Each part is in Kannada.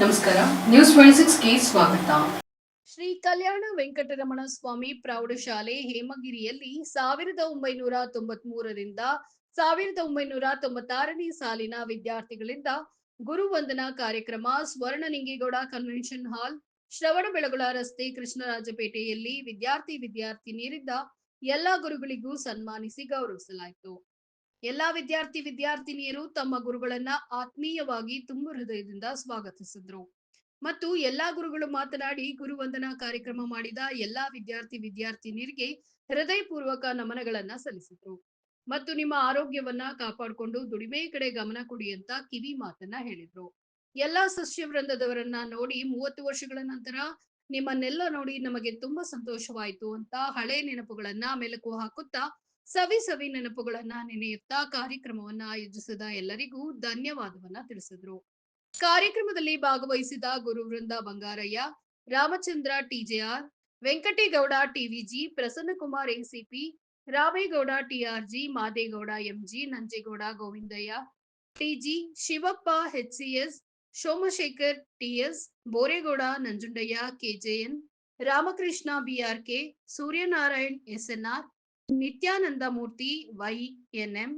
ನಮಸ್ಕಾರ. ನ್ಯೂಸ್ ಟ್ವೆಂಟಿ ಸಿಕ್ಸ್ಗೆ ಸ್ವಾಗತ. ಶ್ರೀ ಕಲ್ಯಾಣ ವೆಂಕಟರಮಣ ಸ್ವಾಮಿ ಪ್ರೌಢಶಾಲೆ ಹೇಮಗಿರಿಯಲ್ಲಿ ಸಾವಿರದ ಒಂಬೈನೂರ ತೊಂಬತ್ ಮೂರರಿಂದ ಸಾವಿರದ ಒಂಬೈನೂರ ತೊಂಬತ್ತಾರನೇ ಸಾಲಿನ ವಿದ್ಯಾರ್ಥಿಗಳಿಂದ ಗುರುವಂದನಾ ಕಾರ್ಯಕ್ರಮ ಸ್ವರ್ಣಲಿಂಗೇಗೌಡ ಕನ್ವೆನ್ಷನ್ ಹಾಲ್ ಶ್ರವಣಬೆಳಗೊಳ ರಸ್ತೆ, ಕೃಷ್ಣರಾಜಪೇಟೆಯಲ್ಲಿ ವಿದ್ಯಾರ್ಥಿ ವಿದ್ಯಾರ್ಥಿನಿಯರಿಂದ ಎಲ್ಲಾ ಗುರುಗಳಿಗೂ ಸನ್ಮಾನಿಸಿ ಗೌರವಿಸಲಾಯಿತು. ಎಲ್ಲಾ ವಿದ್ಯಾರ್ಥಿ ವಿದ್ಯಾರ್ಥಿನಿಯರು ತಮ್ಮ ಗುರುಗಳನ್ನ ಆತ್ಮೀಯವಾಗಿ ತುಂಬು ಹೃದಯದಿಂದ ಸ್ವಾಗತಿಸಿದ್ರು. ಮತ್ತು ಎಲ್ಲಾ ಗುರುಗಳು ಮಾತನಾಡಿ, ಗುರುವಂದನಾ ಕಾರ್ಯಕ್ರಮ ಮಾಡಿದ ಎಲ್ಲಾ ವಿದ್ಯಾರ್ಥಿ ವಿದ್ಯಾರ್ಥಿನಿಯರಿಗೆ ಹೃದಯಪೂರ್ವಕ ನಮನಗಳನ್ನ ಸಲ್ಲಿಸಿದ್ರು. ಮತ್ತು ನಿಮ್ಮ ಆರೋಗ್ಯವನ್ನ ಕಾಪಾಡಿಕೊಂಡು ದುಡಿಮೆ ಕಡೆ ಗಮನ ಕೊಡಿ ಅಂತ ಕಿವಿ ಮಾತನ್ನ ಹೇಳಿದ್ರು. ಎಲ್ಲಾ ಸಸ್ಯ ವೃಂದದವರನ್ನ ನೋಡಿ ಮೂವತ್ತು ವರ್ಷಗಳ ನಂತರ ನಿಮ್ಮನ್ನೆಲ್ಲ ನೋಡಿ ನಮಗೆ ತುಂಬಾ ಸಂತೋಷವಾಯಿತು ಅಂತ ಹಳೆ ನೆನಪುಗಳನ್ನ ಮೆಲುಕು ಹಾಕುತ್ತಾ ಸವಿ ಸವಿ ನೆನಪುಗಳನ್ನ ನೆನೆಯುತ್ತಾ ಕಾರ್ಯಕ್ರಮವನ್ನ ಆಯೋಜಿಸಿದ ಎಲ್ಲರಿಗೂ ಧನ್ಯವಾದವನ್ನ ತಿಳಿಸಿದ್ರು. ಕಾರ್ಯಕ್ರಮದಲ್ಲಿ ಭಾಗವಹಿಸಿದ ಗುರುವೃಂದ Bangarayya, Ramachandra TJR Venkategowda TVG Prasannakumar ACP Ramegowda TRG Madegowda MG Nanjegowda Govindayya, TG Shivappa HCS Somashekar TS Boregowda Nanjundayya KJN Ramakrishna BRK Suryanarayan SNR Nityananda Murthy YNM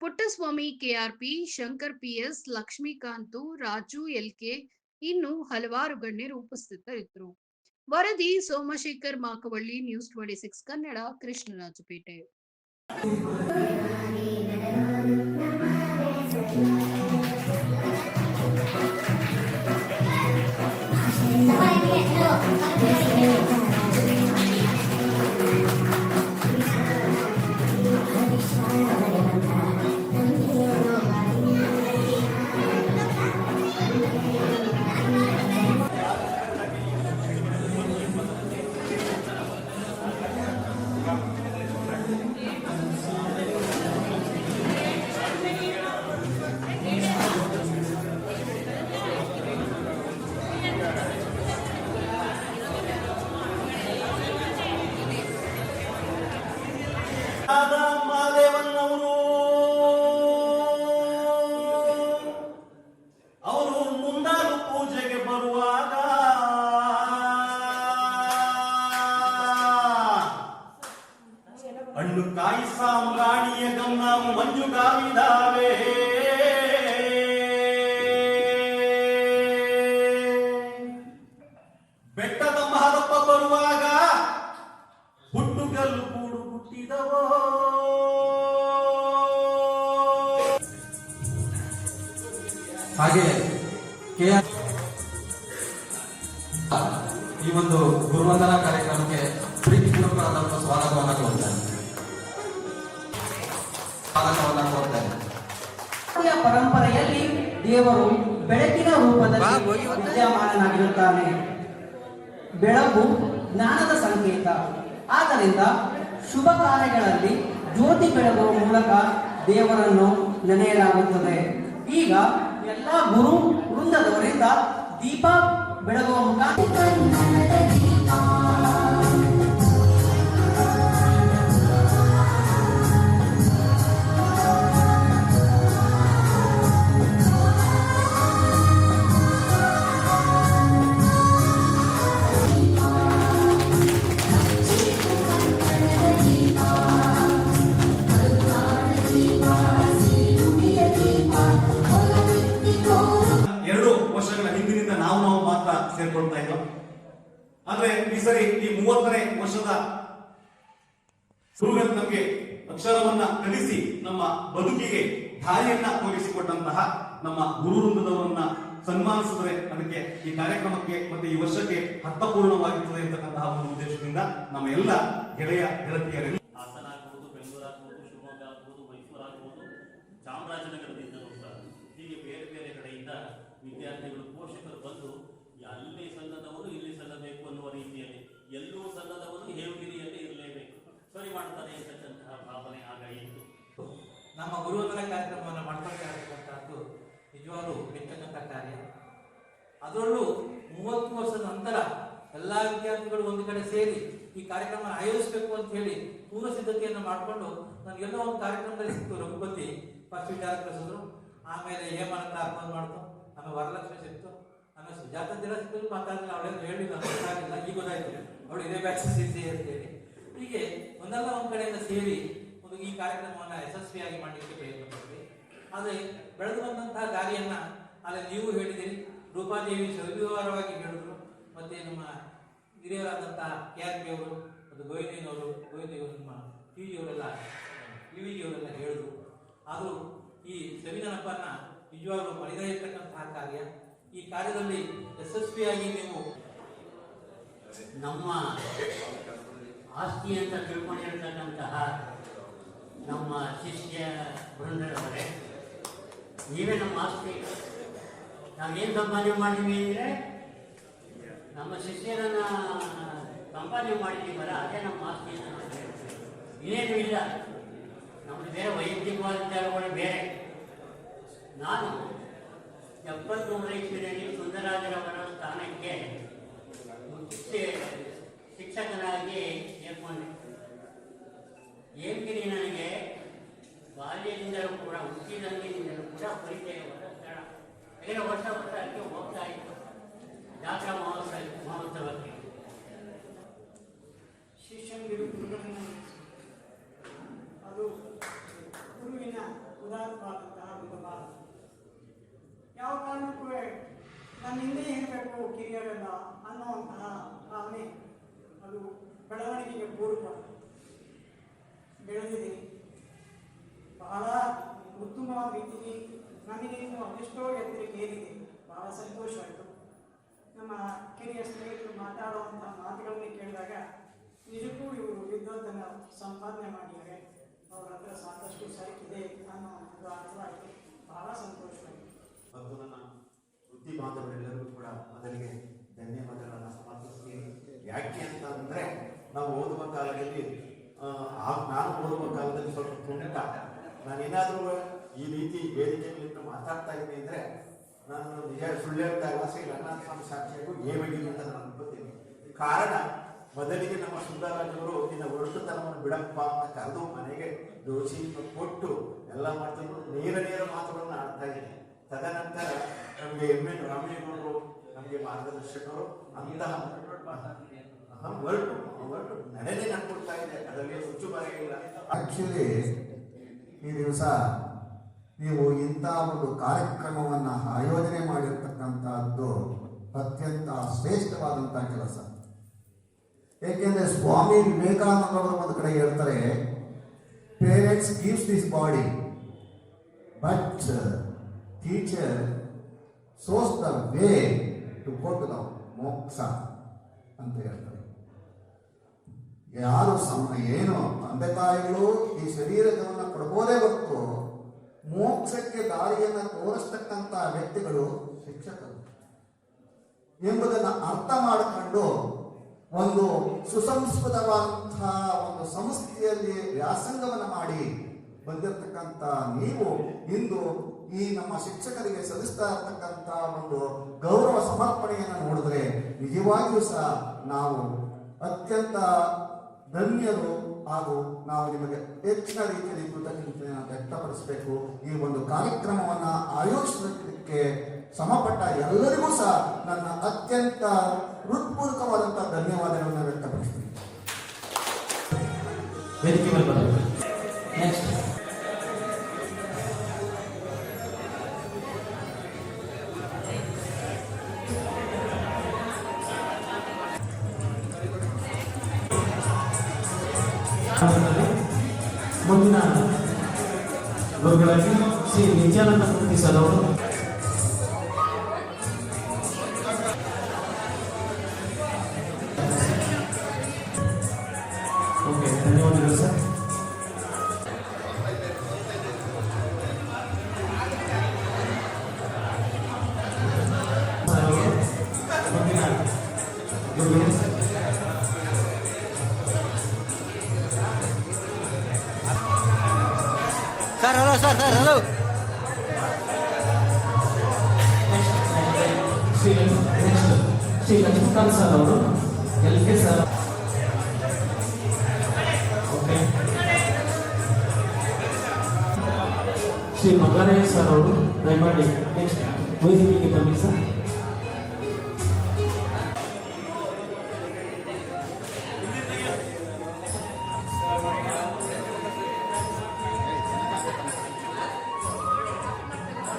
Puttaswamy KRP Shankar PS Lakshmikanth, Raju LK ಇನ್ನು ಹಲವಾರು ಗಣ್ಯರು ಉಪಸ್ಥಿತರಿದ್ದರು. ವರದಿ Somashekar Makavalli, news twenty six Kannada, Krishnarajapete. ಕಾಯಿ ಮಂಜು ಗಮನ ಮಂಜುಗಾವಿದಾವೆ ಬೆಟ್ಟದ ಮಹದಪ್ಪ ಬರುವಾಗ ಹುಟ್ಟುಗಲ್ಲು ಕೂಡು ಹುಟ್ಟಿದವೋ. ಹಾಗೆ ಕೆ ಈ ಒಂದು ಗುರುವಂದನಾ ಸ್ವಾಗತವನ್ನು ಕೊಡ್ತಾರೆ. ಪರಂಪರೆಯಲ್ಲಿ ದೇವರು ಬೆಳಕಿನ ರೂಪದಲ್ಲಿ ವಿದ್ಯಮಾನನಾಗಿರುತ್ತಾನೆ. ಬೆಳಕು ಜ್ಞಾನದ ಸಂಕೇತ. ಆದ್ದರಿಂದ ಶುಭ ಕಾರ್ಯಗಳಲ್ಲಿ ಜ್ಯೋತಿ ಬೆಳಗುವ ಮೂಲಕ ದೇವರನ್ನು ನೆನೆಯಲಾಗುತ್ತದೆ. ಈಗ ಎಲ್ಲ ಗುರು ವೃಂದದವರಿಂದ ದೀಪ ಬೆಳಗುವ ಮುಖಾಂತರ ಮಾತ್ರ ಇಲ್ಲ ಆದ್ರೆ ಈ ಸರಿ ಈ ಮೂವತ್ತನೇ ವರ್ಷದ ನಮಗೆ ಅಕ್ಷರವನ್ನ ಕಲಿಸಿ ನಮ್ಮ ಬದುಕಿಗೆ ದಾರಿಯನ್ನ ತೋರಿಸಿಕೊಟ್ಟಂತಹ ನಮ್ಮ ಗುರು ವೃಂದದವರನ್ನ ಸನ್ಮಾನಿಸಿದ್ರೆ ಅದಕ್ಕೆ ಈ ಕಾರ್ಯಕ್ರಮಕ್ಕೆ ಮತ್ತೆ ಈ ವರ್ಷಕ್ಕೆ ಅರ್ಥಪೂರ್ಣವಾಗಿರ್ತದೆ ಅಂತಕ್ಕಂತಹ ಒಂದು ಉದ್ದೇಶದಿಂದ ನಮ್ಮ ಎಲ್ಲ ಗೆಳೆಯ ಗೆಳತಿಯರಲ್ಲಿ ಅಲ್ಲಿ ಸಲ್ಲದವನು ಇಲ್ಲಿ ಸಲ್ಲಬೇಕು ಅನ್ನುವ ರೀತಿಯಲ್ಲಿ ಎಲ್ಲೂ ಸಲ್ಲದವನು ಹೇಮಗಿರಿಯಲ್ಲಿ ಇರಲೇಬೇಕು. ಸರಿ ಮಾಡ್ತಾರೆ ಇರ್ತಕ್ಕಂತಹ ಭಾವನೆ ಆಗ ಇತ್ತು ನಮ್ಮ ಗುರುವಂದನ ಕಾರ್ಯಕ್ರಮವನ್ನು ಮಾಡ್ತಕ್ಕಂಥದ್ದು ನಿಜವಾಗ್ಲೂ ಮೆಚ್ಚತಕ್ಕ ಕಾರ್ಯ. ಅದರಲ್ಲೂ ಮೂವತ್ತು ವರ್ಷದ ನಂತರ ಎಲ್ಲ ವಿದ್ಯಾರ್ಥಿಗಳು ಒಂದು ಕಡೆ ಸೇರಿ ಈ ಕಾರ್ಯಕ್ರಮ ಆಯೋಜಿಸಬೇಕು ಅಂತ ಹೇಳಿ ಪೂರ್ವ ಸಿದ್ಧತೆಯನ್ನು ಮಾಡಿಕೊಂಡು ನನಗೆಲ್ಲೋ ಒಂದು ಕಾರ್ಯಕ್ರಮದಲ್ಲಿ ಸಿಕ್ತು ರಘುಪತಿ ಫಸ್ಟ್ ವಿಚಾರ ಕಳಿಸಿದ್ರು ಆಮೇಲೆ ಹೇಮಂತ ಅರ್ಪಣೆ ಮಾಡ್ತು, ಆಮೇಲೆ ವರಲಕ್ಷ್ಮಿ ಸಿಕ್ತು. ಆಮೇಲೆ ಜಾತ್ರೆ ದಿನ ಸಿಕ್ಕಲು ಮಾತಾಡಲಿಲ್ಲ ಅವಳೇನು ಹೇಳಿಲ್ಲ ಗೊತ್ತಾಗಲಿಲ್ಲ, ಈಗ ಗೊತ್ತಾಯ್ತು. ಅವಳು ಇದೇ ಬ್ಯಾಚ್ ಸಿದ್ಧಿ ಅಂತೇಳಿ ಹೀಗೆ ಒಂದಲ್ಲ ಒಂದು ಕಡೆಯಿಂದ ಸೇರಿ ಒಂದು ಈ ಕಾರ್ಯಕ್ರಮವನ್ನು ಯಶಸ್ವಿಯಾಗಿ ಮಾಡಲಿಕ್ಕೆ ಪ್ರಯತ್ನ ಪಡ್ತೀವಿ ಆದರೆ ಬೆಳೆದು ಬಂದಂತಹ ದಾರಿಯನ್ನ ಅಲ್ಲಿ ನೀವು ಹೇಳಿದಿರಿ. ರೂಪಾದೇವಿ ಸವಿವರವಾಗಿ ಹೇಳಿದ್ರು. ಮತ್ತೆ ನಮ್ಮ ಹಿರಿಯರಾದಂತಹ ಕೆ ಆರ್ ಪಿ ಅವರು, ಮತ್ತು ಗೋವಿಂದನವರು, ಗೋವಿಂದವರು ನಮ್ಮ ಪಿ ವಿ ಅವರೆಲ್ಲ ಟಿ ವಿ ಅವರೆಲ್ಲ ಹೇಳಿದ್ರು. ಆದರೂ ಈ ಸವಿನಪ್ಪನ್ನ ನಿಜವಾಗ್ಲೂ ಮರಿದಾಗಿರ್ತಕ್ಕಂತಹ ಕಾರ್ಯ. ಈ ಕಾರ್ಯದಲ್ಲಿ ಯಶಸ್ವಿಯಾಗಿ ನೀವು ನಮ್ಮ ಆಸ್ತಿ ಅಂತ ತಿಳ್ಕೊಂಡಿರ್ತಕ್ಕಂತಹ ನಮ್ಮ ಶಿಷ್ಯ ವೃಂದರವರೇ ನೀವೇ ನಮ್ಮ ಆಸ್ತಿ. ನಾವೇನು ಸಂಪಾದನೆ ಮಾಡಿದ್ವಿ ಅಂದರೆ ನಮ್ಮ ಶಿಷ್ಯರನ್ನ ಸಂಪಾದನೆ ಮಾಡಿದ್ದೀವಲ್ಲ ಅದೇ ನಮ್ಮ ಆಸ್ತಿ ಅಂತ. ಇನ್ನೇನು ಇಲ್ಲ. ನಮ್ಮದು ಬೇರೆ ವೈಯಕ್ತಿಕವಾದ ಬೇರೆ. ನಾನು ಎಪ್ಪತ್ಮೂರನೇ ಇಸ್ವಿನಲ್ಲಿ ಸುಂದರಾಜರವರ ಸ್ಥಾನಕ್ಕೆ ಶಿಕ್ಷೆ- ಶಿಕ್ಷಕನಾಗಿ ಸೇರ್ಕೊಂಡೆ ಏಕೆಂದರೆ ನನಗೆ ಬಾಲ್ಯದಿಂದಲೂ ಕೂಡ ಹುಟ್ಟಿದಂಗಿನಿಂದಲೂ ಕೂಡ ಪರಿಚಯವಾದ ಸ್ಥಳ. ಯಾಕಂದರೆ ವರ್ಷ ವರ್ಷ ಅದಕ್ಕೆ ಹೋಗ್ತಾ ಇತ್ತು. ಜಾತ್ರಾ ಮಹೋತ್ಸವ ಮಹೋತ್ಸವಕ್ಕೆ ಶಿಷ್ಯನಿಗೆ ಗುರುಗಳನ್ನು ಅದು ಗುರುವಿನ ಉದಾತ್ತವಾದಂತಹ ಒಂದು ಮಾತು ಯಾವ ಕಾರಣಕ್ಕೂ ನನ್ನ ಹಿಂದೆ ಇರಬೇಕು ಕಿರಿಯರೆಲ್ಲ ಅನ್ನುವಂತಹ ಭಾವನೆ ಅದು ಬೆಳವಣಿಗೆಗೆ ಪೂರ್ವ ಬೆಳೆದಿದೆ ಬಹಳ ಉತ್ತಮವಾದ ರೀತಿಯಲ್ಲಿ ನನಗೆ ಅದೆಷ್ಟೋ ಎತ್ತರಕ್ಕೆ ಏರಿದೆ. ಬಹಳ ಸಂತೋಷ ಆಯಿತು ನಮ್ಮ ಕಿರಿಯ ಸ್ನೇಹಿತರು ಮಾತಾಡುವಂಥ ಮಾತುಗಳನ್ನು ಕೇಳಿದಾಗ ನಿಜಕ್ಕೂ ಇವರು ವಿದ್ವತ್ತನ್ನು ಸಂಪಾದನೆ ಮಾಡಿದ್ದಾರೆ. ಅವರ ಹತ್ರ ಸಾಕಷ್ಟು ಸರಕಿದೆ ಅನ್ನೋ ಒಂದು ಅರ್ಥವಾಯಿತು ಬಹಳ ಸಂತೋಷವಾಯಿತು. ಮತ್ತು ನನ್ನ ವೃತ್ತಿ ಕೂಡ ಮೊದಲಿಗೆ ಧನ್ಯವಾದಗಳನ್ನು ಸಮರ್ಪಿಸ್ತೀನಿ. ಯಾಕೆ ಅಂತ ಅಂದರೆ ನಾವು ಓದುವ ಕಾಲದಲ್ಲಿ ನಾನು ಓದುವ ಕಾಲದಲ್ಲಿ ಸ್ವಲ್ಪ ನಾನು ನಾನೇನಾದರೂ ಈ ರೀತಿ ವೇದಿಕೆಗಳಿಂದ ಮಾತಾಡ್ತಾ ಇದ್ದೀನಿ ಅಂದರೆ ನಾನು ನಿಜ ಸುಳ್ಳು ಹೇಳ್ತಾ ಇಲ್ಲ. ಶ್ರೀ ರಂಗನಾಥ ಸ್ವಾಮಿ ಸಾಕ್ಷಿಯಾಗೂ ಏಮಗಿರಿ ಅಂತ ನಾನು ಅನ್ಕೋತೀನಿ. ಕಾರಣ, ಮೊದಲಿಗೆ ನಮ್ಮ ಸುಂದರರಾಜವರು ನಿನ್ನ ಒರಟುತನವನ್ನು ಬಿಡಪ್ಪ ಅಂತ ಕರೆದು ಮನೆಗೆ ದೋಷಿ ಕೊಟ್ಟು ಎಲ್ಲ ಮಾಡ್ತಿದ್ರು. ನೇರ ನೇರ ಮಾತುಗಳನ್ನು ಆಡ್ತಾ ಇದ್ದೀನಿ. ತದನಂತರ ನಮಗೆ ಎಂ ಎನ್ ರಾಮೇಗೌಡರು ನಮಗೆ ಮಾರ್ಗದರ್ಶಕರು ಅಂತಹ ಹೊರಟು ಹೊರಟು. ನಡೆದೇ ನಡ್ಕೊಡ್ತಾ ಇದೆ. ಅದರಲ್ಲಿ ಹುಚ್ಚು ಇಲ್ಲ. ಆಕ್ಚುಲಿ ಈ ದಿವಸ ನೀವು ಇಂಥ ಒಂದು ಕಾರ್ಯಕ್ರಮವನ್ನು ಆಯೋಜನೆ ಮಾಡಿರ್ತಕ್ಕಂಥದ್ದು ಅತ್ಯಂತ ಶ್ರೇಷ್ಠವಾದಂಥ ಕೆಲಸ. ಏಕೆಂದರೆ ಸ್ವಾಮಿ ವಿವೇಕಾನಂದ ಅವರು ಒಂದು ಕಡೆ ಹೇಳ್ತಾರೆ parents gives this body but teacher shows the way to go ನಾವು ಮೋಕ್ಷ ಅಂತ ಹೇಳ್ತಾರೆ. ಯಾರು ಸಮ, ಏನು ತಂದೆ ತಾಯಿಗಳು ಈ ಶರೀರವನ್ನು ಕೊಡ್ಬೋದೇ ಹೊರತು ಮೋಕ್ಷಕ್ಕೆ ದಾರಿಯನ್ನು ತೋರಿಸ್ತಕ್ಕಂಥ ವ್ಯಕ್ತಿಗಳು ಶಿಕ್ಷಕರು ಎಂಬುದನ್ನು ಅರ್ಥ ಮಾಡಿಕೊಂಡು ಒಂದು ಸುಸಂಸ್ಕೃತವಾದಂತಹ ಒಂದು ಸಂಸ್ಥೆಯಲ್ಲಿ ವ್ಯಾಸಂಗವನ್ನು ಮಾಡಿ ಬಂದಿರತಕ್ಕಂಥ ನೀವು ಇಂದು ಈ ನಮ್ಮ ಶಿಕ್ಷಕರಿಗೆ ಸಲ್ಲಿಸ್ತಾ ಇರತಕ್ಕಂಥ ಒಂದು ಗೌರವ ಸಮರ್ಪಣೆಯನ್ನು ನೋಡಿದ್ರೆ ನಿಜವಾಗಿಯೂ ಸಹ ನಾವು ಅತ್ಯಂತ ಧನ್ಯರು ಹಾಗೂ ನಾವು ನಿಮಗೆ ಹೆಚ್ಚಿನ ರೀತಿಯಲ್ಲಿ ಕೃತಜ್ಞತೆಯನ್ನು ವ್ಯಕ್ತಪಡಿಸಬೇಕು. ಈ ಒಂದು ಕಾರ್ಯಕ್ರಮವನ್ನು ಆಯೋಜಿಸಲಿಕ್ಕೆ ಸಮಪಟ್ಟ ಎಲ್ಲರಿಗೂ ಸಹ ನನ್ನ ಅತ್ಯಂತ ಹೃತ್ಪೂರ್ವಕವಾದಂತಹ ಧನ್ಯವಾದಗಳನ್ನು ವ್ಯಕ್ತಪಡಿಸ್ತೀನಿ. ಮುಂದಿನ ಗುರುಗಳಾಗಿ ಶ್ರೀ ನಿತ್ಯಾನಂದ ಮೂರ್ತಿ ಸರ್ ಅವರು ಓಕೆ ಧನ್ಯವಾದಗಳು ಸರ್ ಸರ್ ಅವರು ಮುಂದಿನ ಗುರುಗಳು sir hello sir sir hello Shri next Shri Lakshmikanth sir ಅವರು L K sir okay Shri Magarayya sir ಅವರು ದಯಮಾಡಿ ನೆಕ್ಸ್ಟ್ ವೇದಿಕೆಗೆ ಬನ್ನಿ sir